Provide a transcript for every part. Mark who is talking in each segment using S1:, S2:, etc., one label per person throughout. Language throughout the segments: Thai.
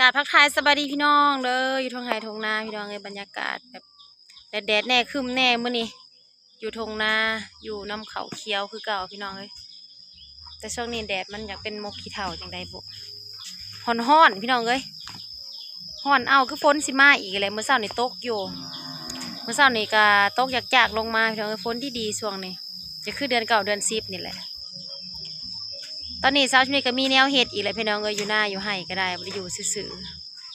S1: กาดพักทายสบายดีพี่น้องเด้ออยู่ทงไห้ทงนาพี่น้องเลยบรรยากาศแบบแดดแดดแน่คึมแน่เมื้อนี้อยู่ทงนาอยู่น้ำเขาเขียวคือเก่าพี่น้องเลยแต่ช่วงนี้แดดมันอยากเป็นมกขี้เถ้าจังใดบุฮ้อนฮ้อนพี่น้องเลยฮ้อนเอาคือฝนสิมาอีกเลยเมื่อเช้านี่ตกอยู่ เมื่อเช้านี่ก็ตกอยากๆลงมาพี่น้องเอ้ยฝนที่ดีช่วงนี้จะคือเดือนเก่าเดือนสิบนี่แหละ ตอนนี้สาวชมีก็มีแนวเฮ็ดอีกเลยพี่น้องเอ้ยอยู่หน้าอยู่ไห้ก็ได้บ่ได้อยู่ซื่อ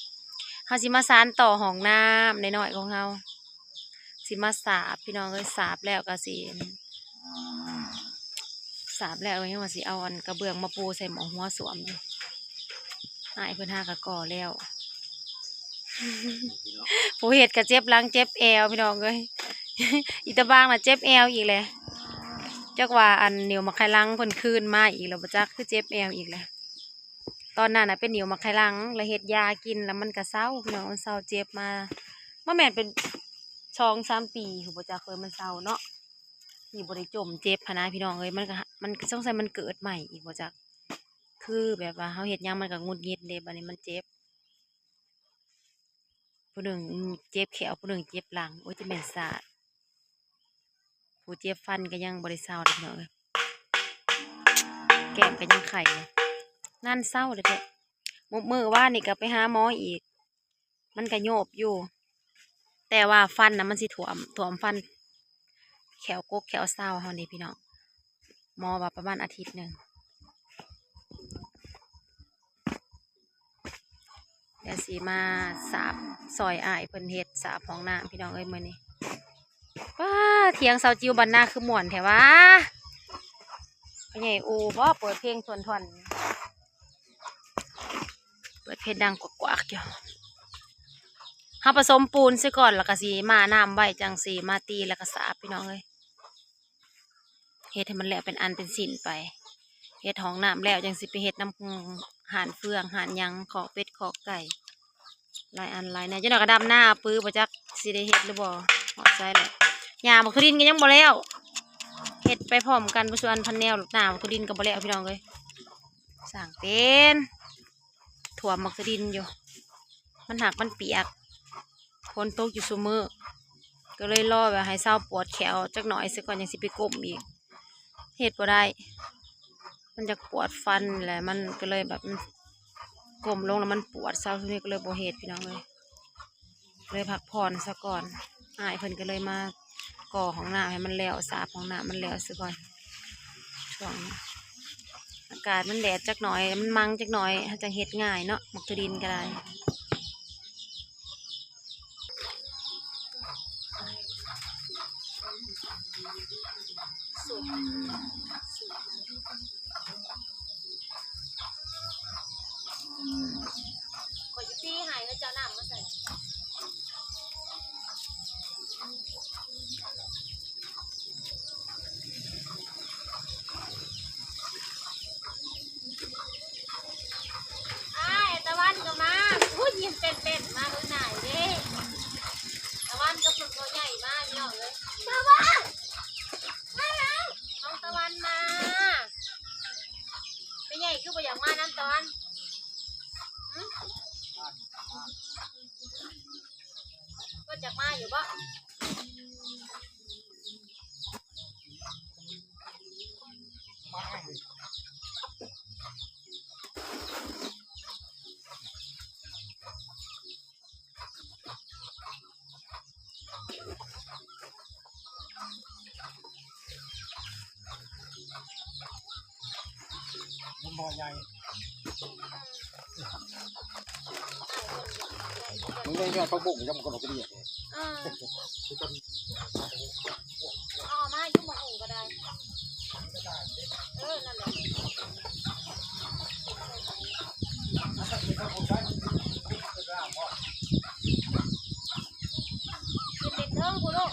S1: ๆเฮาสิมาสานต่อห้องน้ำน้อยๆของเฮาสิมาสาบพี่น้องเอ้ยสาบแล้วก็สิสาบแล้วยังว่าสิเอาอันกระเบื้องมาปูใส่หมองหัวสวมอยู่หายเพิ่นหากระก่อแล้วผู้เฮ็ดก็เจ็บลังเจ็บแอวพี่น้องเอ้ยอีตาบางน่ะเจ็บแอวอีกเลย จักว่าอันเหนียวมาไคลังเพิ่นคืนมาอีกแล้วบ่จักคือเจ็บแอวอีกแหละตอนนั้นน่ะเป็นเหนียวมาไคลังแล้วเฮ็ดยากินแล้วมันก็เศร้าพี่น้องมันเศร้าเจ็บมาบ่แม่นเป็นช่องสามปีหูบ่จักเคยมันเศร้าเนาะที่บ่ได้จมเจ็บหั้นะพี่น้องเอ้ยมันก็มันสงสัยมันเกิดใหม่อีกบ่จักคือแบบว่าเฮาเฮ็ดหยังมันก็หงุดหงิดเด้บัดนี้มันเจ็บผู้หนึ่งเจ็บแขวผู้หนึ่งเจ็บหลังโอ้ยจะแม่นสาด ผู้เจ็บฟันก็ยังบริเศร้าเลยพี่น้องเอ้ยแก้มก็ยังไข่เลยนั่นเศร้าเลยเด้อมกมือว่านี่ก็ไปหาหมออีก มันก็โยบอยู่ แต่ว่าฟันนะมันสิถ่วมถ่วมฟัน แขวกกแขวเศร้าเฮานี่พี่น้องหมอว่าประมาณอาทิตย์หนึ่งเดี๋ยวสีมาสาบซอยอ้ายเพิ่นเฮ็ดสาบห้องน้ำพี่น้องเอ้ยมื้อนี้ ว้าเถียงเสาจิวบันนาคือหมวนแถวะพ่อใหญ่อูบ่เปิดเพลงทวนทวนเปิดเพลงดังกวักๆอยู่เฮาผสมปูนซะก่อนแล้วก็สีมาน้ำไว้จังสีมาตีแล้วก็สาบพี่น้องเอ้ยเฮ็ดให้มันแล้วเป็นอันเป็นสินไปเฮ็ดห้องน้ำแล้วจังสิไปเฮ็ดน้ำหานเฟืองหานยังขอกเป็ดขอกไก่ลายอันลายแหนะจังหน่อยก็ดำหน้าปื้อบ่จักสิได้เฮ็ดหรือบ่หอดใจแหละ หยาบักทุดินก็ยังบ่แล้วเฮ็ดไปพร้อมกันประชวนพันแนวหนาบักทุดินก็บ่แล้วพี่น้องเลยสั่งเป็นถั่วบักทุดินอยู่ มันหักมันเปียกฝนตกอยู่ซุมือก็เลยรอแบบให้เศร้าปวดแขวจักหน่อยสักก่อนยังสิไปก้มอีกเฮ็ดบ่ได้ มันจะปวดฟันแหละมันก็เลยแบบก้มลงแล้วมันปวดเศร้าทีนี้ก็เลยบ่เฮ็ดพี่น้องเลยเลยพักผ่อนซะก่อนอายเพิ่นก็เลยมา ก่อของหน้ำให้มันแล้วสาบของหน้ำมันแล้วซะก่อนช่วงอากาศมันแดดจักหน่อย มันมังจักหน่อยจังเฮ็ดง่ายเนาะหมักตดินก็ได้สุดขอจะตีหายแล้วจะเอาน้ำมาใส่ อ้ายตะวันก็มาพูดยิ้มเป็นๆมาเมื่อไหร่เด้ตะวันก็ฝึกตัวใหญ่มากพี่น้องเลยตะวันมาแล้วน้องตะวันมาไม่ใหญ่คือบ่อยากมาน้ำตอนหึ ก็อยากมาอยู่บ่
S2: มันบ่อใหญ่ มันไม่ง่ายเขาบุกยังมันก็บอกกระเดียดเลย
S1: เอออ๋อมาอยู่หมองก็ได้ เออ นั่นแหละ เป็นเด็กเทิงกูลูก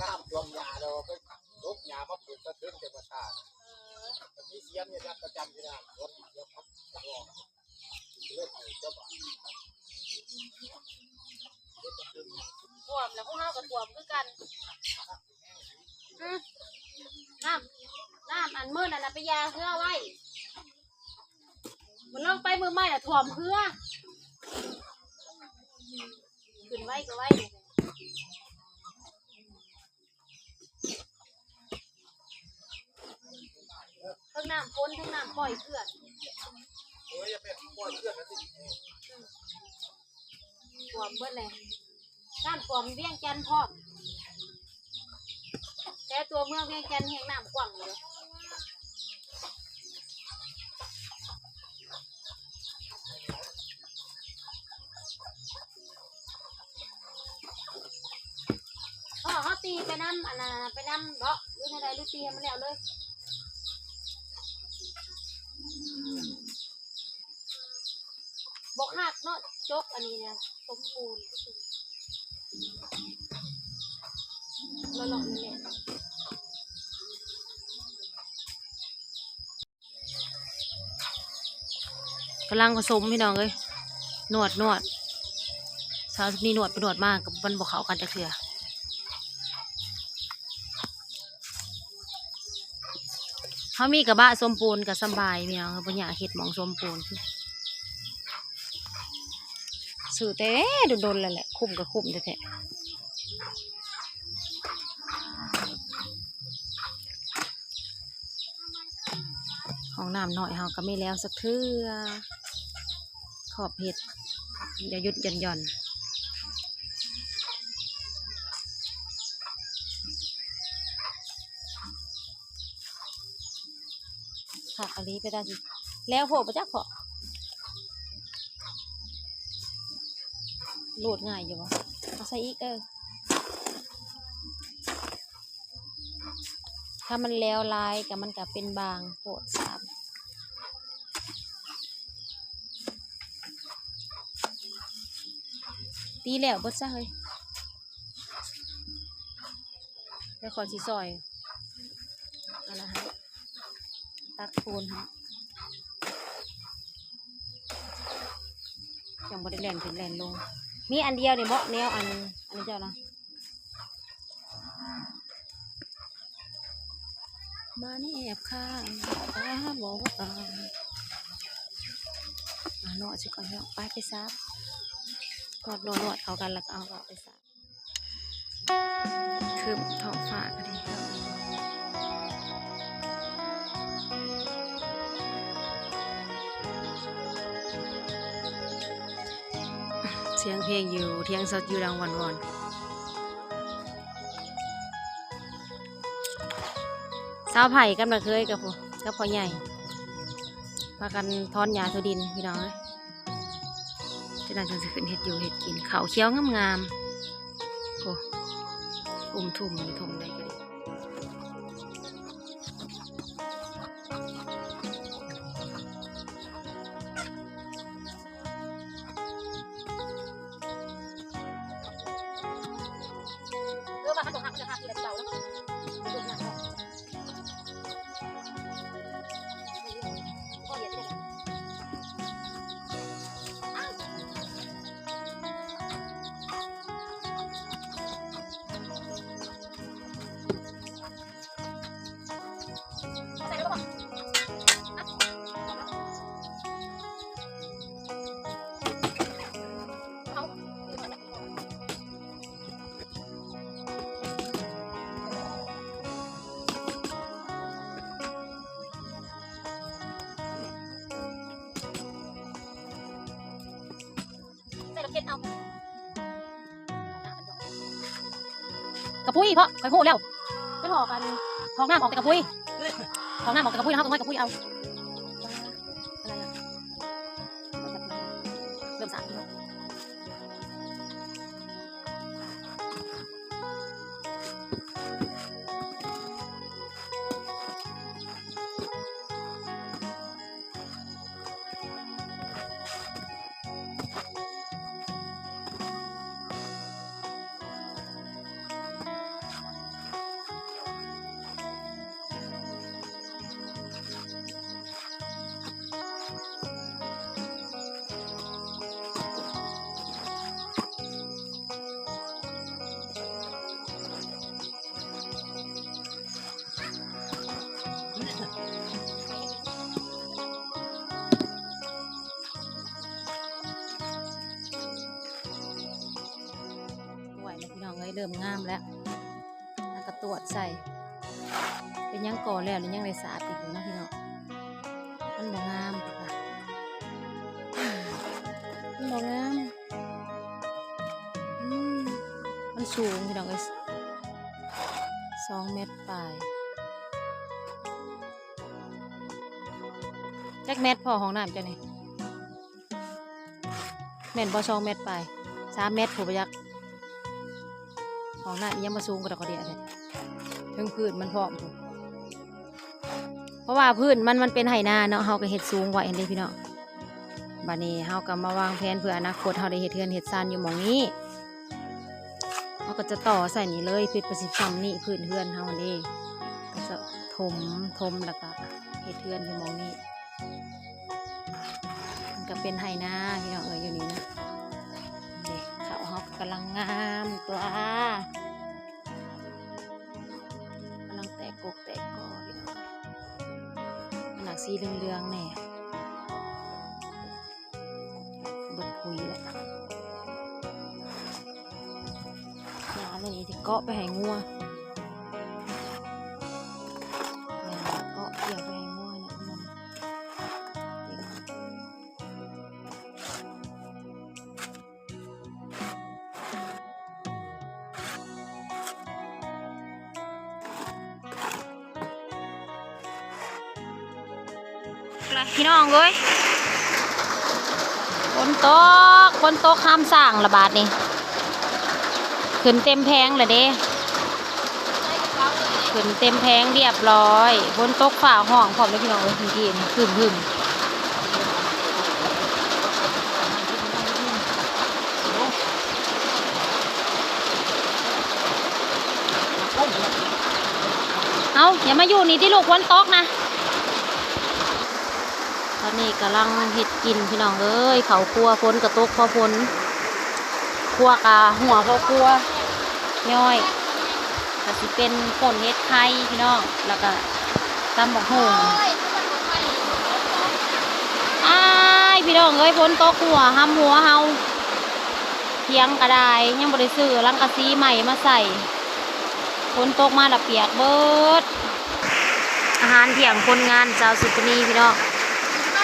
S2: น้ำท่วมยาเราไปลุกยามาปลูกกระทึ้งเทวตา มันมีเสียมเนี่ยนะประจำที่นั่นรถเสียมพัดตะลองเลือดเจ้าบ่าว
S1: ท่วมแล้วพวกเฮาก็ท่วมคือกันอืมน้ำน้ำอันมืดน่ะนะไปยาเพื่อไว้มันลงไปมือใหม่น่ะถ่วมเพื่อขึ้นไว้ก็ไว้เนี่ย ทั้งน้ำพ้นทั้งน้ำปล่อยเพื่อน
S2: เฮ้ยอย่าเป็นปล่อยเพื่อนนะสิ
S1: ถ่วมเบิดเลยน้ำถ่วมเวียงจันทน์พร้อมแต่ตัวเมืองเวียงจันทน์แห่งน้ำกว้างเลยพ่อเขาตีไปน้ำอันน่ะไปน้ำเบาะหรืออะไรหรือตีให้มันแล้วเลย บอกหักเนาะจกอันนี้เนี่ยสมบูรณ์แล้วลองนี่แหละกำลังผสมพี่น้องเลยนวดนวดสาวนี่นวดไปนวดมากกับมันบอกเขากันจะเถื่อเขามีกระบะสมปูนกับสบายพี่น้องปัญญาเห็ดหมองสมปูน สื่อแต่โดนๆแล้วแหละคุ้มกับคุ้มแท้ๆของน้ำหน่อยเฮาก็ไม่แล้วสักเทื่อขอบเห็ดอย่าหยุดหย่อนหย่อนค่ะอันนี้ไปได้สิแล้วโผล่ปจักษ์พอ โหลดง่ายอยู่วะเอาใส่อีกเออ ถ้ามันแล้วลายกับมันกับเป็นบางโปดสามตีแล้วเบดซะเฮ้ยแล้วขอสีซอยอันนะฮะตักปูนฮะยังบริแลนขึ้นแลนลง มีอันเดียวเนี่ยเบาะแนวอันอันนี้เจ้านะมาแนบข้างตาบอกว่าอ่าหนอจะก่อนเนาะไปไปซับกอดนวดนวดเขากันแล้วก็เอาเขาไปซับคือท้องฟ้า สียงเพลงอยู่เที่ยงสดอยู่ดังวันวันสาวไผ่กำลังเคยกับพ่อกับพ่อใหญ่พากันทอนยาทุดินพี่น้องเลยจะน่าจะขึ้นเห็ดอยู่เห็ดกินเขาเคี้ยวงามๆโอ้อุ้มทุ่มอยู่ทงได้ก็ดี เราแล้ว พุ้ยเพราะไปพูดแล้วไปหอกันทองหน้าออกแต่กระพุ้ยทองหน้าออกแต่กระพุ้ยนะครับต้องให้กระพุ้ยเอา องเอ้ยเริ่มงามแล้วแล้วก็ตรวจใส่ เป็นยังก่อแล้วหรือยังได้สาดอีกอยู่นะพี่น้องมันบ่งามค่ะมันบ่งามอืมมันสูงพี่น้องเอ้ยสองเมตรปลายจักเมตรพอของน้ำเจ้านี่แม่นพอสองเมตรปลายสามเมตรผู้ประยักษ์ ของน้ำยังมาสูงกว่าดอกกระเดียเลยถึงพื้นมันพร้อมเพราะว่าพื้นมันมันเป็นไหนาเนาะเฮาก็เฮ็ดสูงไว้เห็นเด้พี่เนาะบัดนี้เฮาก็มาวางแผนเพื่ออนาคตเฮาได้เฮ็ดเฮือนเฮ็ดซานอยู่หมองนี้เฮาก็จะต่อใส่นี่เลยปิดประสิทธิ์ซ้ำนี่พื้นเฮือนเฮาอันนี้ก็จะถมถมแล้วก็เฮ็ดเฮือนอยู่หมองนี้มันก็เป็นไหนาพี่เน้องเอ้ยอยู่นี่นะ กำลังงามตัวกำลังแตกกกแตกกอพี่น้องหนักสีเหลืองๆแน่เบิดคุยแหละยาเลยนี่จะเกาะไปให้งัว เอ้ยฝนตกฝนตกห้ามสร้างระบาดนี่ขึ้นเต็มแพงเลยเด้ขึ้นเต็มแพงเรียบร้อยฝนตกฝ่าห้องพร้อมเลยพี่น้องเอ้ยทีนหึมหึมเอาอย่ามาอยู่นี่ที่ลูกฝนตกนะ อนนี้กำลังเห็ดกินพี่น้องเอ้ยเขาครัวฝนกระตุกพอฝนครัวกะหัวพอครัวย่อยก็สิเป็นฝนเห็ดไข่พี่น้องแล้วก็ตำบักหุ่งอ้ายพี่น้องเอ้ยฝนโตกหัวห้ำหัวเฮาเทียงกระไดยังบริซื้อลังกะซีใหม่มาใส่ฝนโตกมาและเปียกเบิดอาหารเที่ยงคนงานเจ้าสุปนีพี่น้อง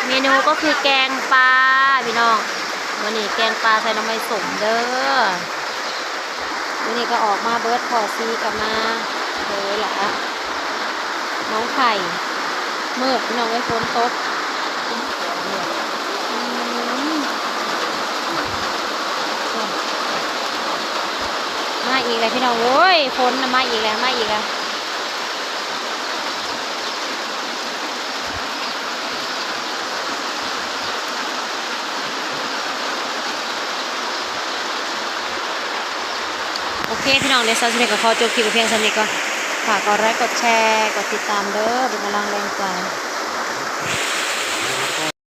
S1: เมนูก็คือแกงปลาพี่น้องวันนี้แกงปลาใส่น้ำมันสมเด้อวันนี้ก็ออกมาเบิร์ดพอซีกลับมาเลยหละน้องไข่เมืดพี่น้องไว้ฝนตกมาอีกแล้วพี่น้องโอ้ยฝนน่ะมาอีกแล้วมาอีกแล้ว เคพี่น้องในซอนสนิกับขอจบคลิปเพียงสนิทก่อนฝากกดไลค์กดแชร์ กดติดตามเด้อเป็นกำลังแรงใจ